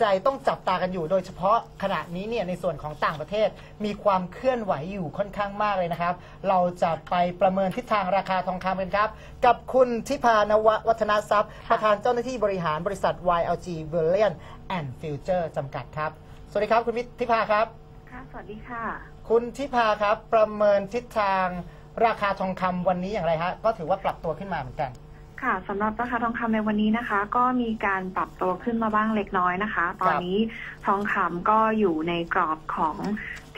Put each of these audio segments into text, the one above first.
ใจต้องจับตากันอยู่ โดยเฉพาะขณะนี้เนี่ยในส่วนของต่างประเทศ มีความเคลื่อนไหวอยู่ค่อนข้างมากเลยนะครับ เราจะไปประเมินทิศทางราคาทองคำกันครับ กับคุณทิพานววัฒนทรัพย์ ประธานเจ้าหน้าที่บริหารบริษัท YLG b u l l i o n and Future จำกัดครับ สวัสดีครับคุณทิพาครับค่ะสวัสดีค่ะ คุณทิพาครับประเมินทิศทางราคาทองคำวันนี้อย่างไรฮะก็ถือว่าปรับตัวขึ้นมาเหมือนกัน ค่ะสำหรับราคาทองคำในวันนี้นะคะ ก็มีการปรับตัวขึ้นมาบ้างเล็กน้อยนะคะ ตอนนี้ทองคำก็อยู่ในกรอบของ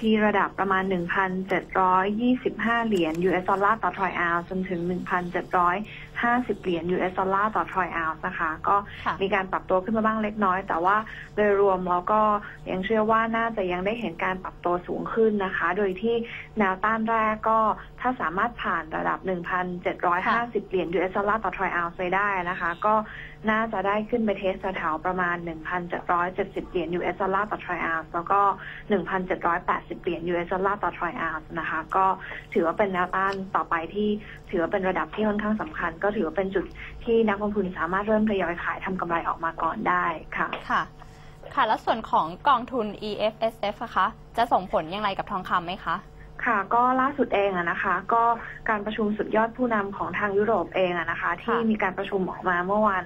ที่ระดับประมาณ 1,725 เหรียญ US ดอลลาร์ต่อทรอยออนซ์จนถึง 1,750 เหรียญ US ดอลลาร์ต่อทรอยออนซ์นะคะ ก็ค่ะมีการปรับตัวขึ้นมาบ้างเล็กน้อย แต่ว่าโดยรวมเราก็ยังเชื่อว่าน่าจะยังได้เห็นการปรับตัวสูงขึ้นนะคะ โดยที่แนวต้านแรกก็ถ้าสามารถผ่านระดับ 1,750 เหรียญ US ดอลลาร์ต่อทรอยออนซ์ไปได้นะคะ ก็น่าจะได้ขึ้นไปเทสแถวประมาณ 1,770 เหรียญ US ดอลลาร์ต่อทรอยออนซ์แล้วก็ 1,780 เหรียญ US ดอลลาร์ต่อทรอยออนซ์นะคะ ก็ถือว่าเป็นแนวต้านต่อไปที่ถือว่าเป็นระดับที่ค่อนข้างสำคัญ ก็ถือว่าเป็นจุดที่นักลงทุนสามารถเริ่มทยอยขายทำกำไรออกมาก่อนได้ค่ะค่ะ ค่ะ แล้วส่วนของกองทุน EFSF อะคะ จะส่งผลอย่างไรกับทองคำไหมคะ ค่ะ ก็ล่าสุดเองอะนะคะ ก็การประชุมสุดยอดผู้นำของทางยุโรปเองอะนะคะ ที่มีการประชุมออกมาเมื่อวาน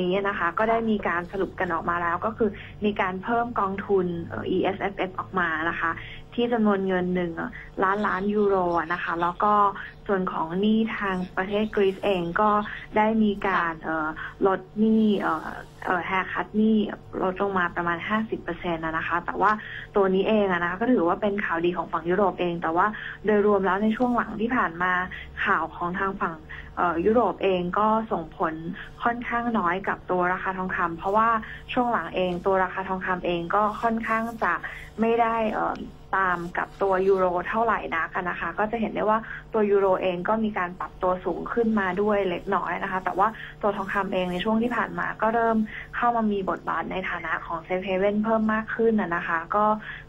นี้นะคะ ก็ได้มีการสรุปกันออกมาแล้ว ก็คือมีการเพิ่มกองทุนเอ่อ ESFF ออกมานะคะ ที่จำนวนเงินหนึ่งล้านล้านยูโรอะนะคะ แล้วก็ ส่วนของหนี้ทางประเทศกรีซเองก็ได้มีการเอ่อลดหนี้เอ่อเอ่อแฮคัดหนี้ลดลงมาประมาณ 50%นะนะคะ แต่ว่าตัวนี้เองอะนะคะก็ถือว่าเป็นข่าวดีของฝั่งยุโรปเอง แต่ว่าโดยรวมแล้วในช่วงหลังที่ผ่านมาข่าวของทางฝั่งเอ่อยุโรปเองก็ส่งผลค่อนข้างน้อยกับตัวราคาทองคำเพราะว่าช่วงหลังเองตัวราคาทองคำเองก็ค่อนข้างจะไม่ได้เอ่อ ตามกับตัวยูโรเท่าไหร่นักอะนะคะ ก็จะเห็นได้ว่าตัวยูโรเองก็มีการปรับตัวสูงขึ้นมาด้วยเล็กน้อยนะคะ แต่ว่าตัวทองคำเองในช่วงที่ผ่านมา ก็เริ่มเข้ามามีบทบาทในฐานะของเซฟเฮเว่นเพิ่มมากขึ้นนะนะคะ ก็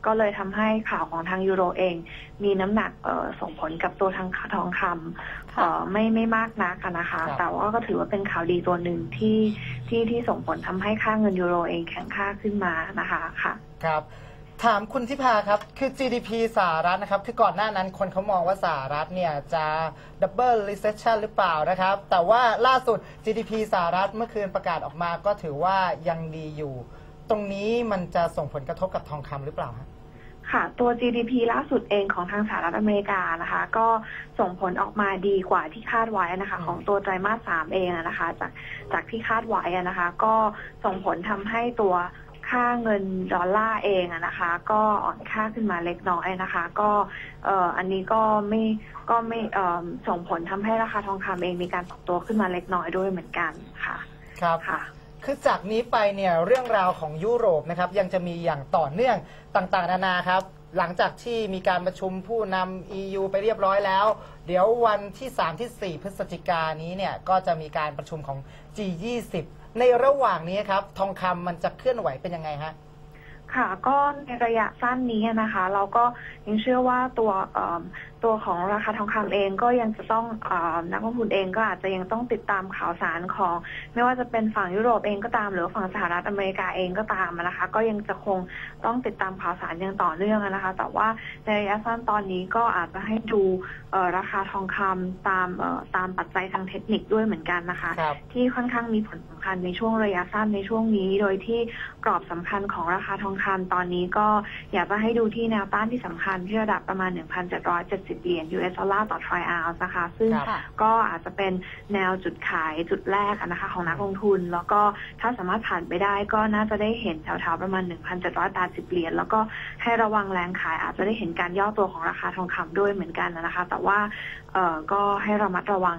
ก็เลยทำให้ข่าวของทางยูโรเอง มีน้ำหนักเอ่อส่งผลกับตัวทางทองคำค่ะเอ่อไม่ไม่มากนักอะนะคะครับแต่ว่าก็ถือว่าเป็นข่าวดีตัวหนึ่งที่ที่ที่ส่งผลทำให้ค่าเงินยูโรเองแข็งค่าขึ้นมานะคะค่ะ ครับ ถามคุณทิพาครับ คือ GDP สหรัฐนะครับ คือก่อนหน้านั้นคนเขามองว่าสหรัฐเนี่ยจะ double recession หรือเปล่านะครับ แต่ว่าล่าสุด GDP สหรัฐเมื่อคืนประกาศออกมาก็ถือว่ายังดีอยู่ ตรงนี้มันจะส่งผลกระทบกับทองคำหรือเปล่าฮะค่ะ ตัว GDP ล่าสุดเองของทางสหรัฐอเมริกานะคะ ก็ส่งผลออกมาดีกว่าที่คาดไว้นะคะอืมของตัวไตรมาสสามเองอะนะคะ จากจากที่คาดไว้อะนะคะ ก็ส่งผลทำให้ตัว ค่าเงินดอลลาร์เองอะนะคะ ก็อ่อนค่าขึ้นมาเล็กน้อยนะคะ ก็เอ่ออันนี้ก็ไม่ก็ไม่เอ่อส่งผลทำให้ราคาทองคำเองมีการปรับตัวขึ้นมาเล็กน้อยด้วยเหมือนกันค่ะครับค่ะคือจากนี้ไปเนี่ยเรื่องราวของยุโรปนะครับยังจะมีอย่างต่อเนื่องต่างๆ นานาครับ หลังจากที่มีการประชุมผู้นำ EU ไปเรียบร้อยแล้ว เดี๋ยววันที่ 3 ที่ 4 พฤศจิกานนี้เนี่ยก็จะมีการประชุมของ G20 ในระหว่างนี้ครับ ทองคำมันจะเคลื่อนไหวเป็นยังไงฮะ ค่ะก็ในระยะสั้นนี้นะคะ เราก็ยังเชื่อว่าตัวเอิ่มตัวของราคาทองคำเองก็ยังจะต้องเออนักลงทุนเองก็อาจจะยังต้องติดตามข่าวสารของ ไม่ว่าจะเป็นฝั่งยุโรปเองก็ตาม หรือฝั่งสหรัฐอเมริกาเองก็ตามนะคะ ก็ยังจะคงต้องติดตามข่าวสารอย่างต่อเนื่องนะคะ แต่ว่าในระยะสั้นตอนนี้ก็อาจจะให้ดูเอ่อราคาทองคำตามเอ่อตามปัจจัยทางเทคนิคด้วยเหมือนกันนะคะครับที่ค่อนข้างมีผลสำคัญในช่วงระยะสั้นในช่วงนี้ โดยที่กรอบสำคัญของราคาทองคำตอนนี้ก็อยากจะให้ดูที่แนวต้านที่สำคัญที่ระดับประมาณ 1,770 เหรียญ US ดอลลาร์ต่อทรอยออนซ์นะคะ ซึ่งครับค่ะก็อาจจะเป็นแนวจุดขายจุดแรกอะนะคะของนักลงทุน แล้วก็ถ้าสามารถผ่านไปได้ก็น่าจะได้เห็นแถวๆประมาณ 1,780 เหรียญ แล้วก็ให้ระวังแรงขายอาจจะได้เห็นการย่อตัวของราคาทองคำด้วยเหมือนกันนะคะ แต่ว่าเอ่อก็ให้ระมัดระวัง